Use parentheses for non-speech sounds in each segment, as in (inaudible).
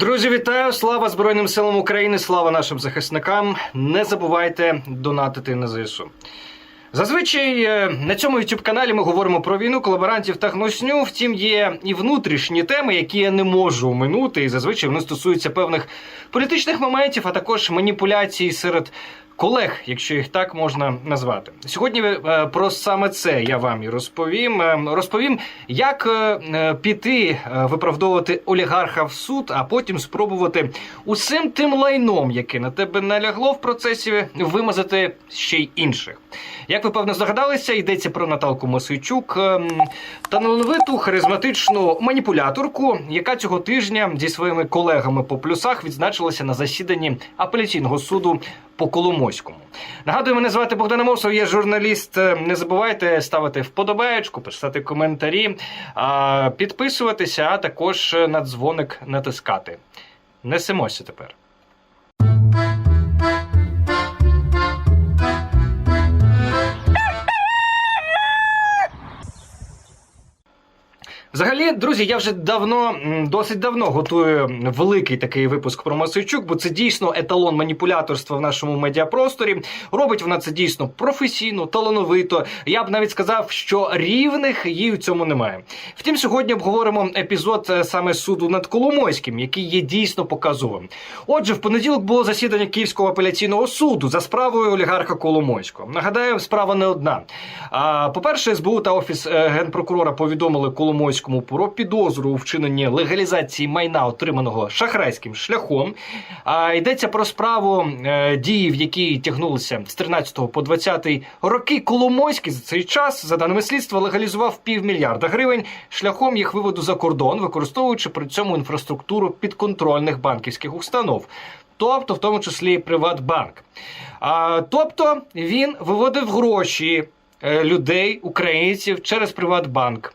Друзі, вітаю! Слава Збройним силам України! Слава нашим захисникам! Не забувайте донатити на ЗСУ. Зазвичай е, на цьому youtube каналі ми говоримо про війну, колаборантів та гносню. Втім, є і внутрішні теми, які я не можу оминути. І зазвичай вони стосуються певних політичних моментів, а також маніпуляцій серед колег, якщо їх так можна назвати. Сьогодні е, про саме це я вам і розповім. Е, Розповім, як е, піти виправдовувати олігарха в суд, а потім спробувати усім тим лайном, яке на тебе налягло в процесі, вимазати ще й інших. Як ви певно здогадалися, йдеться про Наталку Мосичук, ем, талановиту харизматичну маніпуляторку, яка цього тижня зі своїми колегами по плюсах відзначилася на засіданні апеляційного суду по Коломойському. Нагадую, мене звати Богдан Амосов, я журналіст. Е, Не забувайте ставити вподобаєчку, писати коментарі, підписуватися, а також на дзвоник натискати. Несемося тепер. Взагалі, друзі, я вже давно, досить давно готую великий такий випуск про Масичук, бо це дійсно еталон маніпуляторства в нашому медіапросторі. Робить вона це дійсно професійно, талановито. Я б навіть сказав, що рівних їй у цьому немає. Втім, сьогодні обговоримо епізод е, саме суду над Коломойським, який є дійсно показовим. Отже, в понеділок було засідання Київського апеляційного суду за справою олігарха Коломойського. Нагадаю, справа не одна. А, По-перше, СБУ та офіс е, генпрокурора повідомили Коломойському про підозру у вчиненні легалізації майна, отриманого шахрайським шляхом. А йдеться про справу е, дії, в якій тягнулися з 13 по 20 роки. Коломойський за цей час, за даними слідства, легалізував півмільярда гривень шляхом їх виводу за кордон, використовуючи при цьому інфраструктуру підконтрольних банківських установ. Тобто, в тому числі Приватбанк. А, тобто він виводив гроші е, людей, українців через Приватбанк.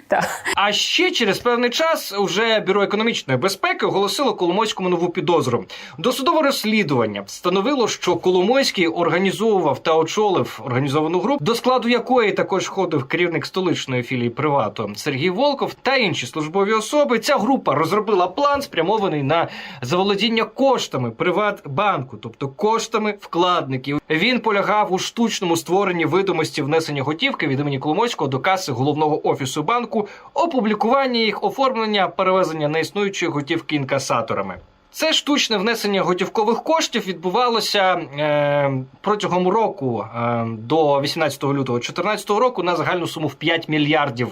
Так. А ще через певний час уже бюро економічної безпеки оголосило Коломойському нову підозру. Досудове розслідування встановило, що Коломойський організовував та очолив організовану групу, до складу якої також входив керівник столичної філії привату Сергій Волков та інші службові особи. Ця група розробила план, спрямований на заволодіння коштами Приватбанку, тобто коштами вкладників. Він полягав у штучному створенні видимості внесення готівки від імені Коломойського до каси головного офісу банку, опублікування їх, оформлення, перевезення неіснуючої готівки інкасаторами. Це штучне внесення готівкових коштів відбувалося е, протягом року е, до 18 лютого 2014 року на загальну суму в 5 мільярдів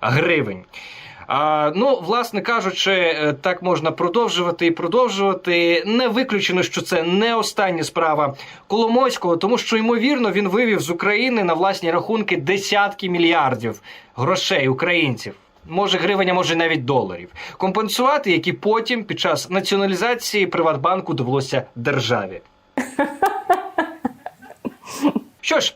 гривень. А, ну, власне кажучи, е, так можна продовжувати і продовжувати. Не виключено, що це не остання справа Коломойського, тому що ймовірно він вивів з України на власні рахунки десятки мільярдів грошей українців. Може гривень, а може навіть доларів, компенсувати, які потім під час націоналізації Приватбанку довелося державі. (laughs) Що ж,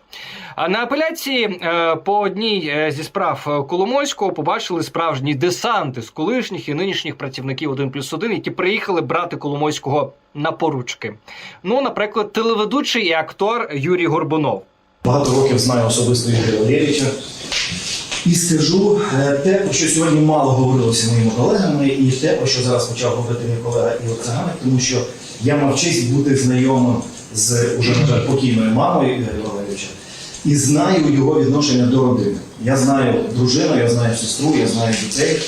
на апеляції е, по одній е, зі справ е, Коломойського побачили справжні десанти з колишніх і нинішніх працівників 1 плюс 1, які приїхали брати Коломойського на поручки. Ну, наприклад, телеведучий і актор Юрій Горбунов. Багато років знаю особисто Юрія Валерійовича. І скажу те, про що сьогодні мало говорилося моїми колегами, і те, про що зараз почав говорити мій колега Ігор Циганик, тому що я мав честь бути знайомим з уже покійною мамою Ігоря і знаю його відношення до родини. Я знаю дружину, я знаю сестру, я знаю дітей.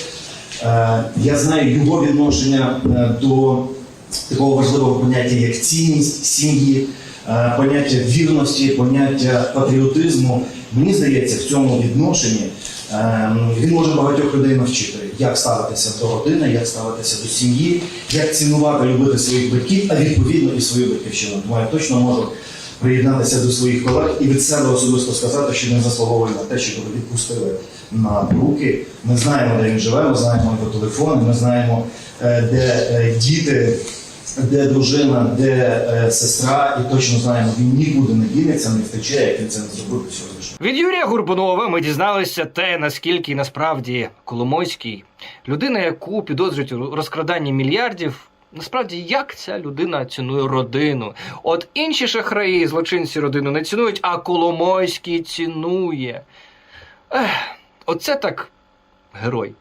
Е, Я знаю його відношення е, до такого важливого поняття, як цінність сім'ї, е, поняття вірності, поняття патріотизму. Мені здається, в цьому відношенні він може багатьох людей навчити, як ставитися до родини, як ставитися до сім'ї, як цінувати, любити своїх батьків, а відповідно і свою батьківщину. Тому я точно можу приєднатися до своїх колег і від себе особисто сказати, що він заслуговує на те, щоб його відпустили на руки. Ми знаємо, де він живе, ми знаємо його телефони, ми знаємо, е, де е, діти, де дружина, де е, сестра, і точно знаємо, він нікуди не дінеться, не втече, як він це не зробив лише. Від Юрія Горбунова ми дізналися те, наскільки насправді Коломойський людина, яку підозрюють у розкраданні мільярдів. Насправді, як ця людина цінує родину? От інші шахраї, злочинці родину не цінують, а Коломойський цінує. Ех, оце так герой.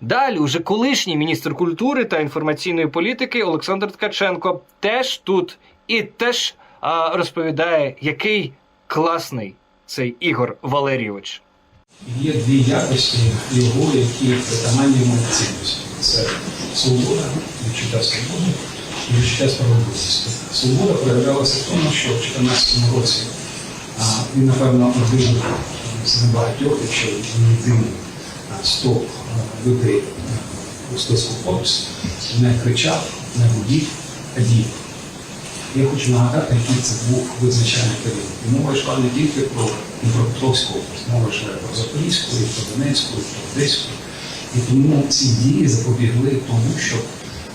Далі, уже колишній міністр культури та інформаційної політики Олександр Ткаченко теж тут і теж а, розповідає, який класний цей Ігор Валерійович. Є дві якості його, які притаманні йому цінності. Це свобода, відчуття свободи і відчуття справедливості. Свобода проявлялася в тому, що в 2014 році а, він, напевно, один з небагатьох, якщо єдиний стоп людей у списку Forbes, не кричав, не гудів, а діяв. Я хочу нагадати, який це був визначальний період. І мова йшла не тільки про Дніпропетровську область, мова йшла про Запорізьку, і про Донецьку, і про Одеську. І тому ці дії запобігли тому, щоб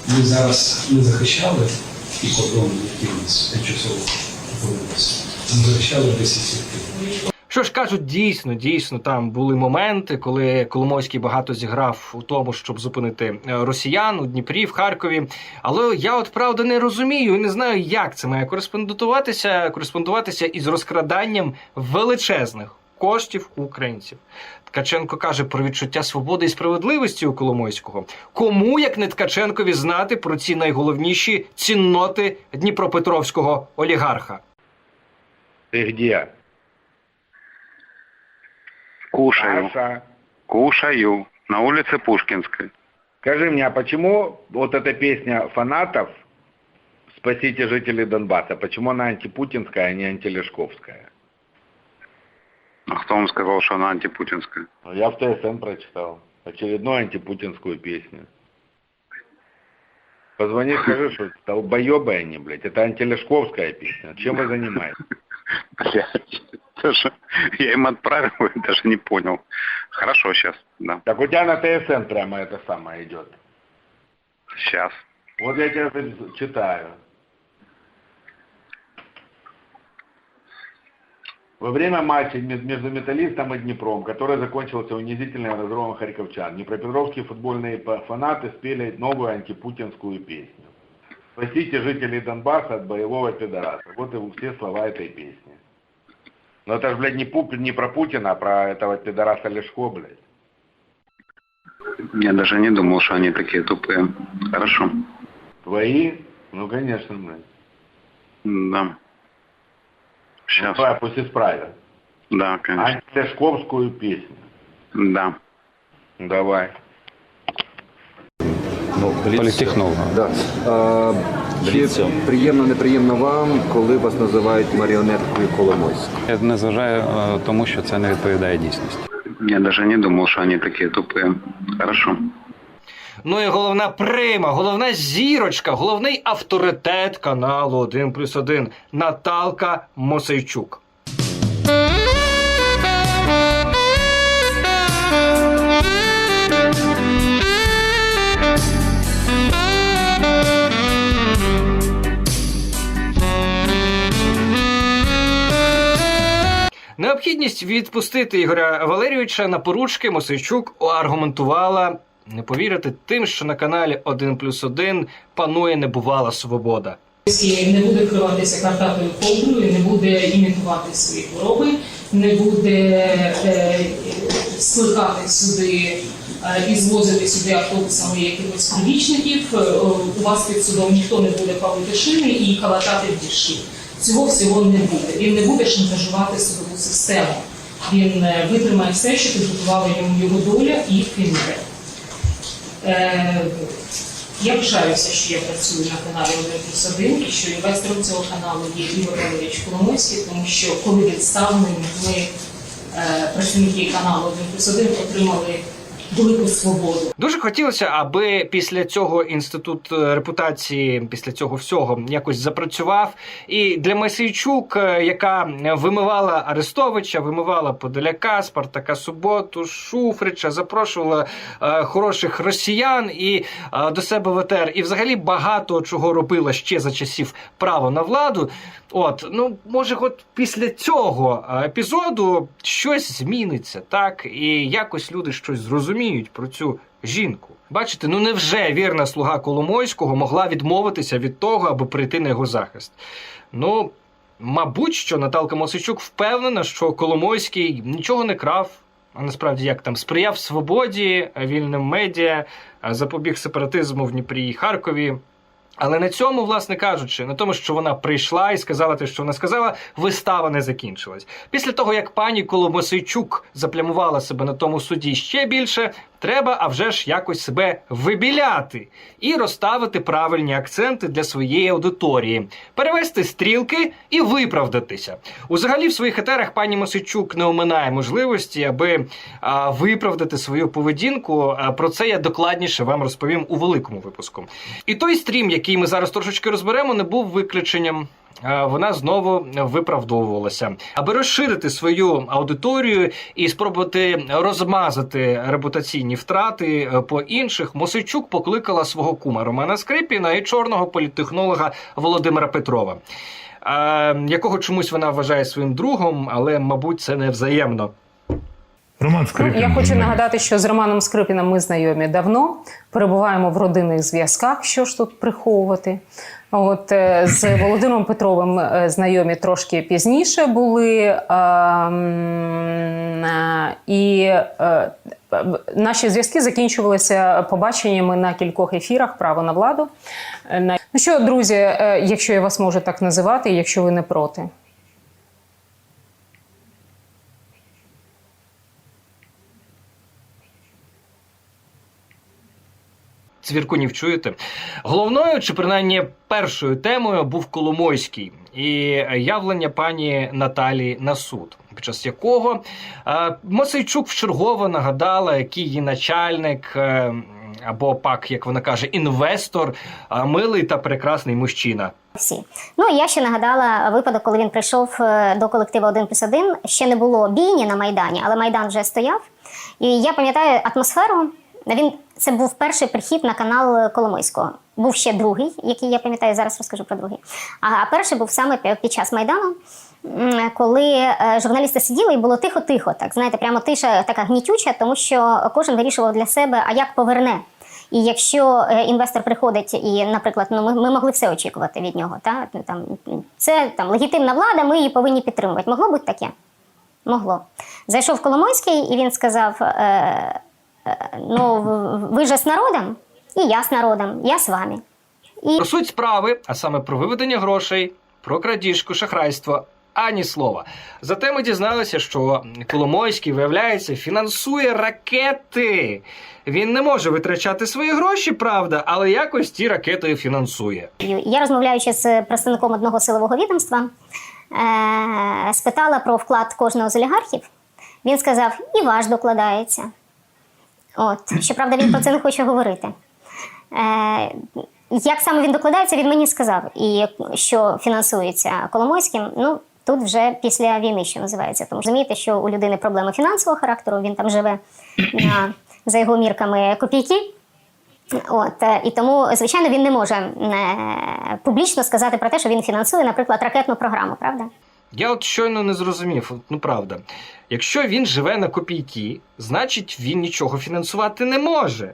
ми зараз не захищали ті кордони, які в нас тимчасово опинилися, ми захищали десь ці Що ж кажуть, дійсно, дійсно, там були моменти, коли Коломойський багато зіграв у тому, щоб зупинити е, росіян у Дніпрі, в Харкові. Але я от правда не розумію і не знаю, як це має кореспондуватися, кореспондуватися із розкраданням величезних коштів українців. Ткаченко каже про відчуття свободи і справедливості у Коломойського. Кому як не Ткаченкові знати про ці найголовніші цінноти Дніпропетровського олігарха? Ты где? Кушаю. Саша, Кушаю. На улице Пушкинской. скажи мне, а почему вот эта песня фанатов «Спасите жителей Донбасса», почему она антипутинская, а не антилешковская? А кто вам сказал, что она антипутинская? Я в ТСН прочитал очередную антипутинскую песню. Позвони, скажи, что долбоебы они, блядь, это антилешковская песня. Чем вы занимаетесь? Блядь, даже я им отправил даже не понял. Хорошо, сейчас, да. Так у тебя на ТСН прямо это самое идет. Сейчас. Вот я тебя читаю. Во время матча ме- между «Металлистом» и «Днепром», который закончился унизительным разгромом харьковчан, днепропетровские футбольные фанаты спели новую антипутинскую песню. «Спасите жителей Донбасса от боевого пидораса». Вот и все слова этой песни. Но это же, блядь, не, Пу- не про Путина, а про этого пидораса Лешко, блядь. Я даже не думал, что они такие тупые. Хорошо. Твои? Ну, конечно, блядь. Да. Ну, Сейчас. давай, пусть исправят. Да, конечно. Антилешковскую песню. Да. Давай. Ну, Політтехнолога. Да. А, чи приємно, неприємно вам, коли вас називають маріонеткою Коломойська? Я не зважаю е, тому, що це не відповідає дійсності. Я даже не думал, что они такие тупые. Хорошо. Ну і головна прима, головна зірочка, головний авторитет каналу 1 плюс 1 Наталка Мосейчук. Необхідність відпустити Ігоря Валерійовича на поручки Мосейчук аргументувала. Не повірити тим, що на каналі 1 плюс 1 панує небувала свобода. Не буде вкриватися картатою ковдрою, не буде імітувати свої хвороби, не буде е, скликати сюди е, і звозити сюди автобусами якихось прибічників. Е, У вас під судом ніхто не буде палити шини і калатати вірші. Цього всього не буде. Він не буде шантажувати судову систему. Він витримає все, що підготувала йому його доля і кримінал. Е, я пишаюся, що я працюю на каналі 1 плюс Один і що інвестором цього каналу є Ігор Валерійович Коломойський, тому що коли відставними ми, е, працівники каналу 1 плюс 1, отримали велику свободу. Дуже хотілося, аби після цього інститут е, репутації, після цього всього якось запрацював. І для Масійчук, е, яка вимивала Арестовича, вимивала Подоляка, Спартака Суботу, Шуфрича, запрошувала е, хороших росіян і е, до себе в ЕТР, і взагалі багато чого робила ще за часів право на владу. От, ну може, от після цього е, епізоду щось зміниться, так і якось люди щось зрозуміють про цю жінку. Бачите, ну невже вірна слуга Коломойського могла відмовитися від того, аби прийти на його захист? Ну, мабуть, що Наталка Мосичук впевнена, що Коломойський нічого не крав, а насправді як там сприяв свободі, вільним медіа, запобіг сепаратизму в Дніпрі і Харкові. Але на цьому, власне кажучи, на тому, що вона прийшла і сказала те, що вона сказала, вистава не закінчилась. Після того, як пані Коломосейчук заплямувала себе на тому суді ще більше, треба, а вже ж якось себе вибіляти і розставити правильні акценти для своєї аудиторії, перевести стрілки і виправдатися. Узагалі, в своїх етерах пані Мосейчук не оминає можливості, аби а, виправдати свою поведінку. А, про це я докладніше вам розповім у великому випуску. І той стрім, який ми зараз трошечки розберемо, не був виключенням. Вона знову виправдовувалася, аби розширити свою аудиторію і спробувати розмазати репутаційні втрати е, по інших. Мосичук покликала свого кума Романа Скрипіна і чорного політтехнолога Володимира Петрова, якого чомусь вона вважає своїм другом, але мабуть це не взаємно. Роман Ну, Скрипін. я хочу нагадати, що з Романом Скрипіном ми знайомі давно, перебуваємо в родинних зв'язках. Що ж тут приховувати? От е, з (coughs) Володимиром Петровим е, знайомі трошки пізніше були. е, І наші зв'язки закінчувалися побаченнями на кількох ефірах право на владу. Ну що, друзі, якщо я вас можу так називати, якщо ви не проти. Цвіркунів чуєте? Головною чи принаймні першою темою був Коломойський і явлення пані Наталі на суд, під час якого е, Мосейчук вчергово нагадала, який її начальник. е, Або пак, як вона каже, інвестор, а милий та прекрасний мужчина. всі. Ну я ще нагадала випадок, коли він прийшов е, до колективу 1 плюс 1. Ще не було бійні на Майдані, але Майдан вже стояв. І я пам'ятаю атмосферу. Він це був перший прихід на канал Коломойського. Був ще другий, який я пам'ятаю, зараз розкажу про другий. А перший був саме під час Майдану, коли е, журналісти сиділи і було тихо-тихо, так знаєте, прямо тиша така гнітюча, тому що кожен вирішував для себе, а як поверне. І якщо е, інвестор приходить і, наприклад, ну ми, ми могли все очікувати від нього. Та? Там, це там легітимна влада, ми її повинні підтримувати. Могло бути таке? Могло. Зайшов Коломойський, і він сказав: е, е, ну, ви же з народом, і я з народом, я з вами. І Про суть справи, а саме про виведення грошей, про крадіжку, шахрайство. Ані слова. Зате ми дізналися, що Коломойський, виявляється, фінансує ракети. Він не може витрачати свої гроші, правда, але якось ті ракети фінансує. Я розмовляючи з представником одного силового відомства, е, спитала про вклад кожного з олігархів. Він сказав, і ваш докладається. От. Щоправда, він про це не хоче говорити. Е, як саме він докладається, він мені сказав. І що фінансується Коломойським, ну тут вже після війни, що називається. Тому розумієте, що у людини проблеми фінансового характеру, він там живе на, за його мірками копійки. От е, і тому, звичайно, він не може е, публічно сказати про те, що він фінансує, наприклад, ракетну програму, правда? Я от щойно не зрозумів, ну правда. Якщо він живе на копійки, значить він нічого фінансувати не може.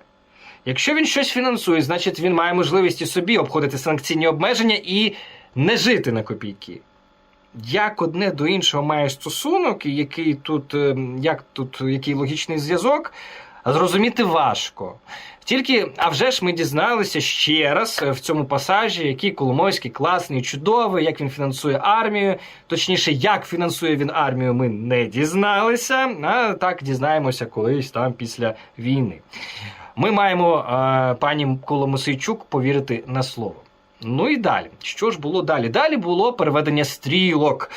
Якщо він щось фінансує, значить він має можливість і собі обходити санкційні обмеження і не жити на копійки. Як одне до іншого має стосунок, і який тут, ем, як тут, який логічний зв'язок, зрозуміти важко. Тільки, а вже ж ми дізналися ще раз е, в цьому пасажі, який Коломойський класний, чудовий, як він фінансує армію. Точніше, як фінансує він армію, ми не дізналися. А так дізнаємося колись там після війни. Ми маємо е, пані Коломосейчук повірити на слово. Ну і далі. Що ж було далі? Далі було переведення стрілок,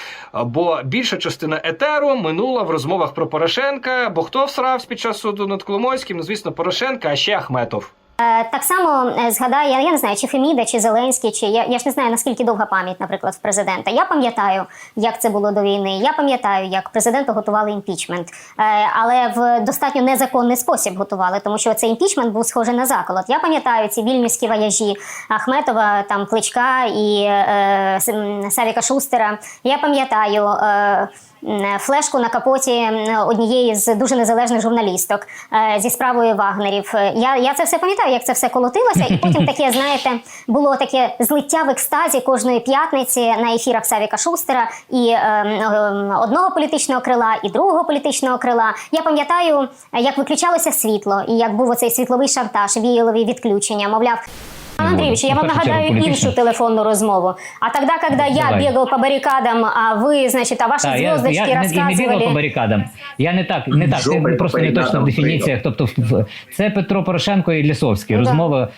бо більша частина етеру минула в розмовах про Порошенка. Бо хто всрався під час суду над Коломойським? Ну, звісно, Порошенка, а ще Ахметов. Е, Так само е, згадаю, я, не знаю, чи Феміда, чи Зеленський, чи я, я ж не знаю, наскільки довга пам'ять, наприклад, в президента. Я пам'ятаю, як це було до війни. Я пам'ятаю, як президенту готували імпічмент, Е, але в достатньо незаконний спосіб готували, тому що цей імпічмент був схожий на заколот. Я пам'ятаю ці вільнюські вояжі Ахметова, там Кличка і е, Савіка Шустера. Я пам'ятаю. Е, флешку на капоті однієї з дуже незалежних журналісток е, зі справою Вагнерів. Е, Я, я це все пам'ятаю, як це все колотилося, і потім таке, (laughs) знаєте, було таке злиття в екстазі кожної п'ятниці на ефірах Савіка Шустера і е, одного політичного крила, і другого політичного крила. Я пам'ятаю, як виключалося світло, і як був оцей світловий шантаж, віялові відключення. Мовляв. Пан Андреевич, я вам нагадаю іншу телефонну розмову. А тогда, когда я бегал по баррикадам, а вы, значит, а ваши Так, я, звездочки я, не- я не бігав по рассказывали... барикадам. Я не так, не так. Це просто не точно в дефініціях. Тобто, це Петро Порошенко і Лісовський. Ну. Розмова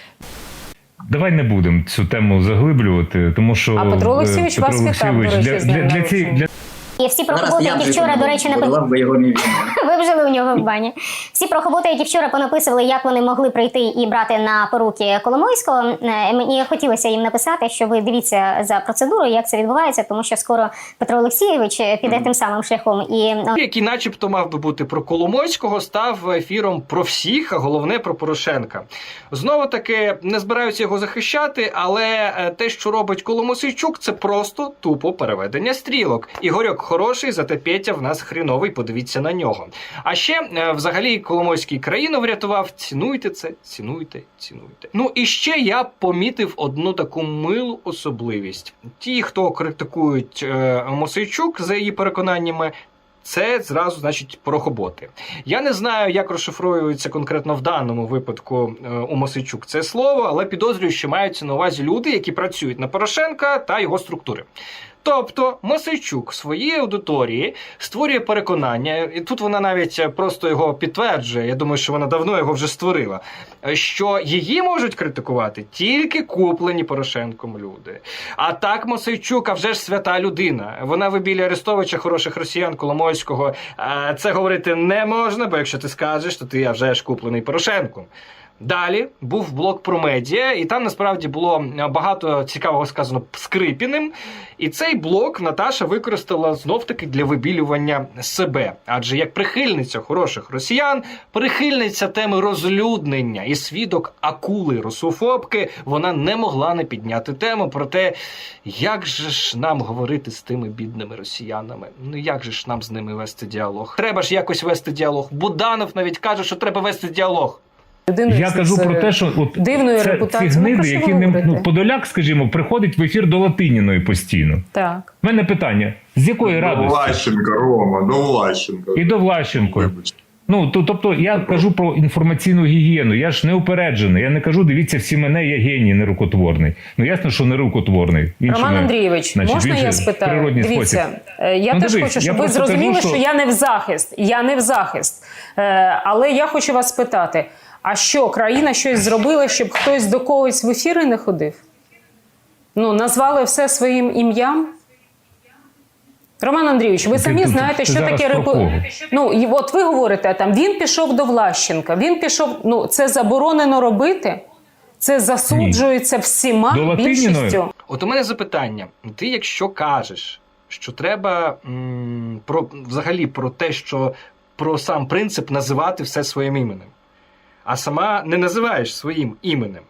Давай не будемо цю тему заглиблювати, тому що А Петро е, Олексійович Петро вас вітав, для, для, для, цієї- для І всі прохоботи, які вчора, до речі, написали... би його не. Ви б у нього в бані. Всі прохоботи, які вчора понаписували, як вони могли прийти і брати на поруки Коломойського. е, Мені хотілося їм написати, що ви дивіться за процедурою, як це відбувається, тому що скоро Петро Олексійович піде тим самим шляхом. І ну, який, начебто, мав би бути про Коломойського, став ефіром про всіх, а головне про Порошенка. Знову таки не збираюся його захищати, але е, те, що робить Коломосійчук, це просто тупо переведення стрілок. Ігорьок хороший, зате Петя в нас хріновий. Подивіться на нього. А ще е, взагалі Коломойський країну врятував. Цінуйте це, цінуйте, цінуйте. Ну і ще я помітив одну таку милу особливість. Ті, хто критикують е, Мосейчук за її переконаннями, це зразу значить порохоботи. Я не знаю, як розшифровується конкретно в даному випадку е, у Мосичук це слово, але підозрюю, що маються на увазі люди, які працюють на Порошенка та його структури. Тобто Мосейчук в своїй аудиторії створює переконання, і тут вона навіть е, просто його підтверджує. Я думаю, що вона давно його вже створила. е, Що її можуть критикувати тільки куплені Порошенком люди. А так Мосейчук, а вже ж свята людина. Вона в білі Арестовича, хороших росіян, Коломойського. Е, Це говорити не можна, бо якщо ти скажеш, то ти вже ж куплений Порошенком. Далі був блок про медіа, і там насправді було е, багато цікавого сказано Скрипіним. І цей блок Наташа використала знов-таки для вибілювання себе. Адже як прихильниця хороших росіян, прихильниця теми розлюднення і свідок акули русофобки, вона не могла не підняти тему про те, як же ж нам говорити з тими бідними росіянами. Ну як же ж нам з ними вести діалог? Треба ж якось вести діалог. Буданов навіть каже, що треба вести діалог. Людина Я кажу про те, що от дивною це, ці репутацією. Ну, гниди, які не ну, Подоляк, скажімо, приходить в ефір до Латиніної постійно. Так. У мене питання: з якої радості? Влащенко, Рома, до Влащенко. І до Влащенко. Вибач. Ну то, тобто я кажу про інформаційну гігієну. Я ж не упереджений. Я не кажу, дивіться, всі мене я геній нерукотворний. Ну ясно, що нерукотворний. Іншими, Роман Андрійович, значить, можна я спитаю? Дивіться, спосіб. е, я Ну, теж дивись, хочу, щоб ви зрозуміли, кажу, що... що- я не в захист. Я не в захист. Е, але я хочу вас спитати: а що, країна щось зробила, щоб хтось до когось в ефіри не ходив? Ну, назвали все своїм ім'ям? Роман Андрійович, ви самі тут- знаєте, ти що зараз таке репу... Ну, і от ви говорите, там він пішов до Влащенка, він пішов. Ну, це заборонено робити. Це засуджується всіма До більшістю. От у мене запитання: ти, якщо кажеш, що треба м, про взагалі про те, що про сам принцип називати все своїм іменем, а сама не називаєш своїм іменем.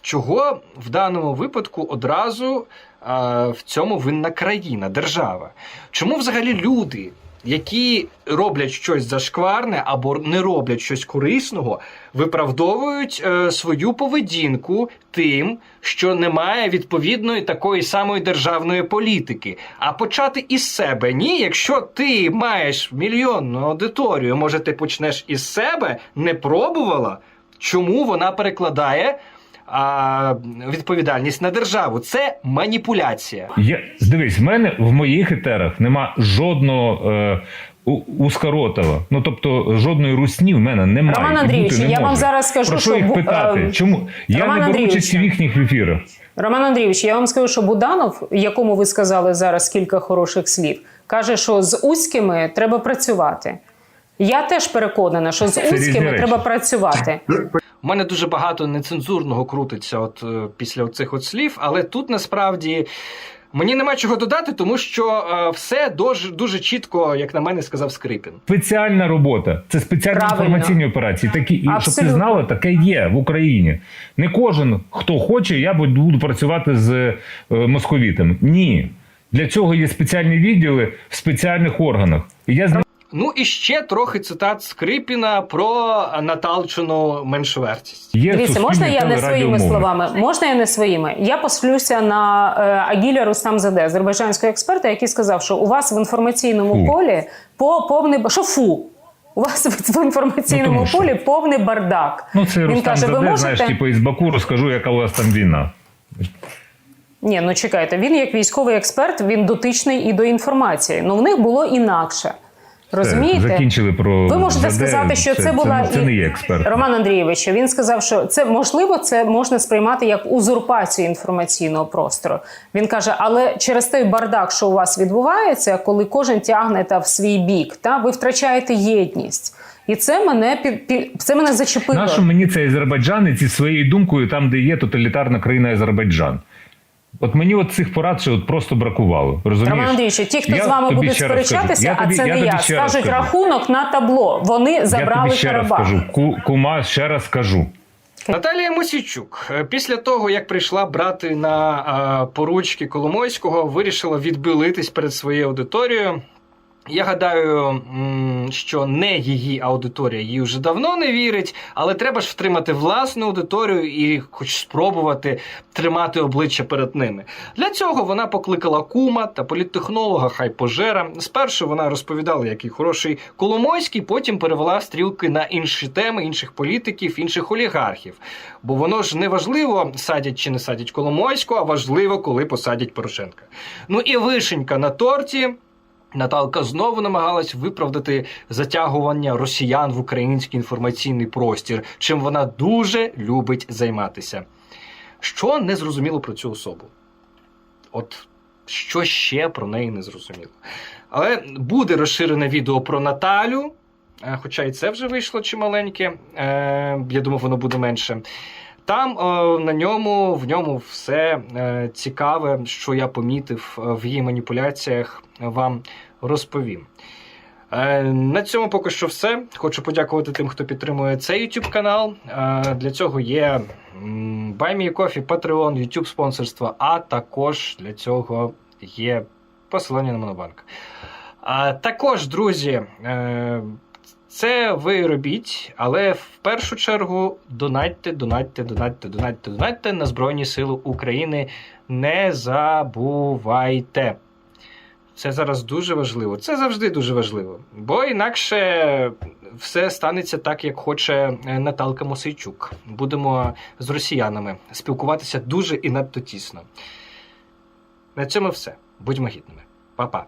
Чого в даному випадку одразу а, в цьому винна країна, держава? Чому взагалі люди, які роблять щось зашкварне або не роблять щось корисного, виправдовують е, свою поведінку тим, що немає відповідної такої самої державної політики. А почати із себе ні, якщо ти маєш мільйонну аудиторію, може ти почнеш із себе, не пробувала, чому вона перекладає а, відповідальність на державу? Це маніпуляція. Я дивись, в мене в моїх етерах нема жодного е, ускоротова. Ну тобто жодної русні в мене немає. Роман Андрійович, не я вам зараз скажу, про що їх питати? е, Чому я Роман не беру участі в їхніх ефірах? Роман Андрійович, я вам скажу, що Буданов, якому ви сказали зараз кілька хороших слів, каже, що з Уськими треба працювати. Я теж переконана, що з Уськими речі. треба працювати. У мене дуже багато нецензурного крутиться от е, після цих от слів, але тут насправді. Мені нема чого додати, тому що е, все дуже, дуже чітко, як на мене, сказав Скрипін. Спеціальна робота. Це спеціальні Правильно. інформаційні операції. Такі, і щоб ти Абсолютно. знала, таке є в Україні. Не кожен, хто хоче, я буду працювати з е, московітами. Ні. Для цього є спеціальні відділи в спеціальних органах. І я з Ну і ще трохи цитат Скрипіна про Наталчину меншовартість. є Дивіться, можна я не своїми словами? Можна я не своїми? Я послюся на е, Агіля Рустамзаде, азербайджанського експерта, який сказав, що у вас в інформаційному Фу. полі по повний ба- що фу. У вас в- інформаційному Ну, тому полі повний бардак. Ну, це Він каже, ви можете... знаєш, типу із Баку розкажу, яка у вас там війна. Ні, ну чекайте, він як військовий експерт, він дотичний і до інформації. Ну в них було інакше. Розумієте? Закінчили про Ви можете Заде, сказати, що це, була це, і- не є експерт. Роман Андрійович. Він сказав, що це можливо, це можна сприймати як узурпацію інформаційного простору. Він каже, але через той бардак, що у вас відбувається, коли кожен тягне та в свій бік, та ви втрачаєте єдність. І це мене під, під це мене зачепило. Нащо мені цей азербайджанець зі своєю думкою, там, де є тоталітарна країна Азербайджан? От мені от цих порад ще от просто бракувало. Розумієш? Роман Андрійович, ті, хто Я з вами буде будуть сперечатися. Я а тобі- це не я, скажуть скажу. рахунок на табло. Вони Я забрали тобі ще раз кажу. Ку- Кума, ще раз кажу. Наталія Мосійчук е, після того, як прийшла брати на е, поручки Коломойського, вирішила відбилитись перед своєю аудиторією. Я гадаю, що не її аудиторія їй вже давно не вірить, але треба ж втримати власну аудиторію і хоч спробувати тримати обличчя перед ними. Для цього вона покликала кума та політтехнолога Хайпожера. Спершу вона розповідала, який хороший Коломойський, потім перевела стрілки на інші теми, інших політиків, інших олігархів. Бо воно ж не важливо, садять чи не садять Коломойського, а важливо, коли посадять Порошенка. Ну і вишенька на торті. Наталка знову намагалась виправдати затягування росіян в український інформаційний простір, чим вона дуже любить займатися. Що не зрозуміло про цю особу? От що ще про неї не зрозуміло. Але буде розширене відео про Наталю, е, хоча і це вже вийшло чималеньке. Е, Я думав, воно буде менше. Там е, на ньому в ньому все е, цікаве, що я помітив е, в її маніпуляціях, вам розповім. На цьому поки що все. Хочу подякувати тим, хто підтримує цей YouTube канал. Для цього є м, Buy Me Coffee, Patreon, YouTube спонсорство, а також для цього є посилання на Монобанк. Також, друзі, це ви робіть, але в першу чергу донатьте, донатьте, донатьте, донатьте, донатьте на Збройні Сили України. Не забувайте. Це зараз дуже важливо. Це завжди дуже важливо. Бо інакше все станеться так, як хоче е, Наталка Мосейчук. Будемо з росіянами спілкуватися дуже і надто тісно. На цьому все. Будьмо гідними. Па-па.